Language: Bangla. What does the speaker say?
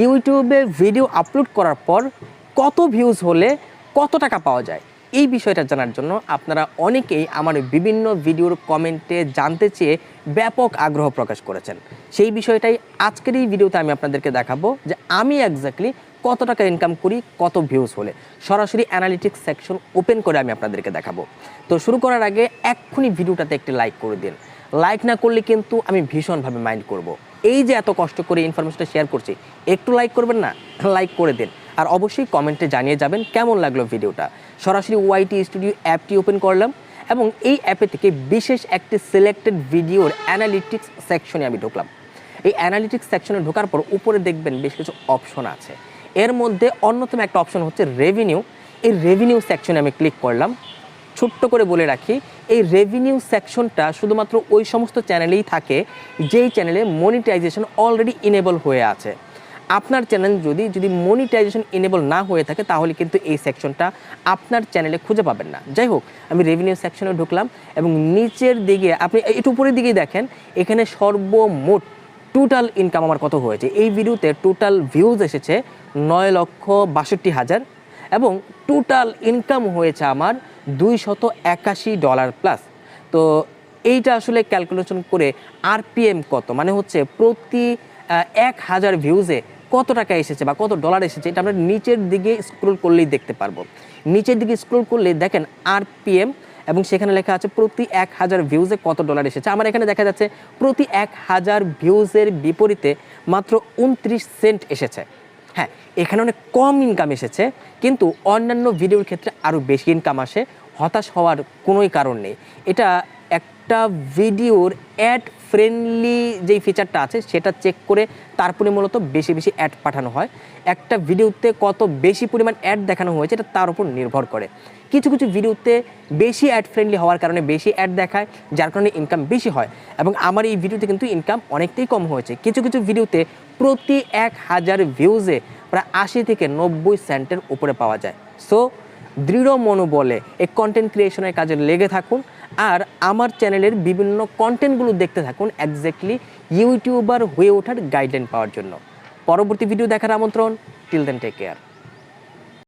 ইউটিউবে ভিডিও আপলোড করার পর কত ভিউজ হলে কত টাকা পাওয়া যায়? এই বিষয়টা জানার জন্য আপনারা অনেকেই আমার বিভিন্ন ভিডিওর কমেন্টে জানতে চেয়ে ব্যাপক আগ্রহ প্রকাশ করেছেন। সেই বিষয়টাই আজকের এই ভিডিওতে আমি আপনাদেরকে দেখাবো যে আমি এক্স্যাক্টলি কত টাকা ইনকাম করি, কত ভিউজ হলে। সরাসরি অ্যানালিটিক্স সেকশন ওপেন করে আমি আপনাদেরকে দেখাবো। তো শুরু করার আগে এক্ষুনি ভিডিওটাতে একটি লাইক করে দিন। লাইক না করলে কিন্তু আমি ভীষণভাবে মাইন্ড করব। এই যে এত কষ্ট করে ইনফরমেশনটা শেয়ার করছি, একটু লাইক করবেন না? লাইক করে দিন। আর অবশ্যই কমেন্টে জানিয়ে যাবেন কেমন লাগল ভিডিওটা সরাসরি ওয়াইটি স্টুডিও অ্যাপটি ওপেন করলাম এবং এই অ্যাপে থেকে বিশেষ একটি সিলেক্টেড ভিডিওর অ্যানালিটিক্স সেকশনে আমি ঢুকলাম। এই অ্যানালিটিক্স সেকশনে ঢোকার পর উপরে দেখবেন বেশ কিছু অপশন আছে। এর মধ্যে অন্যতম একটা অপশন হচ্ছে রেভিনিউ এই রেভিনিউ সেকশনে আমি ক্লিক করলাম। ছোট্ট করে বলে রাখি, এই রেভিনিউ সেকশনটা শুধুমাত্র ওই সমস্ত চ্যানেলেই থাকে, যেই চ্যানেলে মনিটাইজেশন অলরেডি ইনেবল হয়ে আছে। আপনার চ্যানেল যদি যদি মনিটাইজেশন ইনেবল না হয়ে থাকে, তাহলে কিন্তু এই সেকশনটা আপনার চ্যানেলে খুঁজে পাবেন না। যাই হোক, আমি রেভিনিউ সেকশনে ঢুকলাম এবং নিচের দিকে, আপনি একটু উপরের দিকেই দেখেন, এখানে সর্বমোট টোটাল ইনকাম আমার কত হয়েছে? এই ভিডিওতে টোটাল ভিউজ এসেছে নয় লক্ষ বাষট্টি হাজার এবং টোটাল ইনকাম হয়েছে আমার দুই শত একাশি ডলার প্লাস তো এইটা আসলে ক্যালকুলেশন করে আরপিএম কত? মানে হচ্ছে প্রতি এক হাজার ভিউজে কত টাকা এসেছে বা কত ডলার এসেছে, এটা আমরা নিচের দিকে স্ক্রোল করলেই দেখতে পারব। নিচের দিকে স্ক্রোল করলে দেখেন আরপিএম এবং সেখানে লেখা আছে প্রতি এক হাজার ভিউজে কত ডলার এসেছে। আমার এখানে দেখা যাচ্ছে প্রতি এক হাজার ভিউজের বিপরীতে মাত্র উনত্রিশ সেন্ট এসেছে। হ্যাঁ এখানে অনেক কম ইনকাম এসেছে, কিন্তু অন্যান্য ভিডিওর ক্ষেত্রে আরও বেশি ইনকাম আসে। হতাশ হওয়ার কোনোই কারণ নেই। এটা একটা ভিডিওর অ্যাড ফ্রেন্ডলি যেই ফিচারটা আছে, সেটা চেক করে তারপরে মূলত বেশি বেশি অ্যাড পাঠানো হয়। একটা ভিডিওতে কত বেশি পরিমাণ অ্যাড দেখানো হয়েছে, এটা তার উপর নির্ভর করে। কিছু কিছু ভিডিওতে বেশি অ্যাড ফ্রেন্ডলি হওয়ার কারণে বেশি অ্যাড দেখায়, যার কারণে ইনকাম বেশি হয়। এবং আমার এই ভিডিওতে কিন্তু ইনকাম অনেকটাই কম হয়েছে। কিছু কিছু ভিডিওতে প্রতি এক হাজার ভিউজে প্রায় আশি থেকে নব্বই সেন্টের উপরে পাওয়া যায়। সো দৃঢ় মনোবলে এই কন্টেন্ট ক্রিয়েশনের কাজে লেগে থাকুন। আর আমার চ্যানেলের বিভিন্ন কন্টেন্টগুলো দেখতে থাকুন একজ্যাক্টলি ইউটিউবার হয়ে ওঠার গাইডলাইন পাওয়ার জন্য। পরবর্তী ভিডিও দেখার আমন্ত্রণ। Till then take care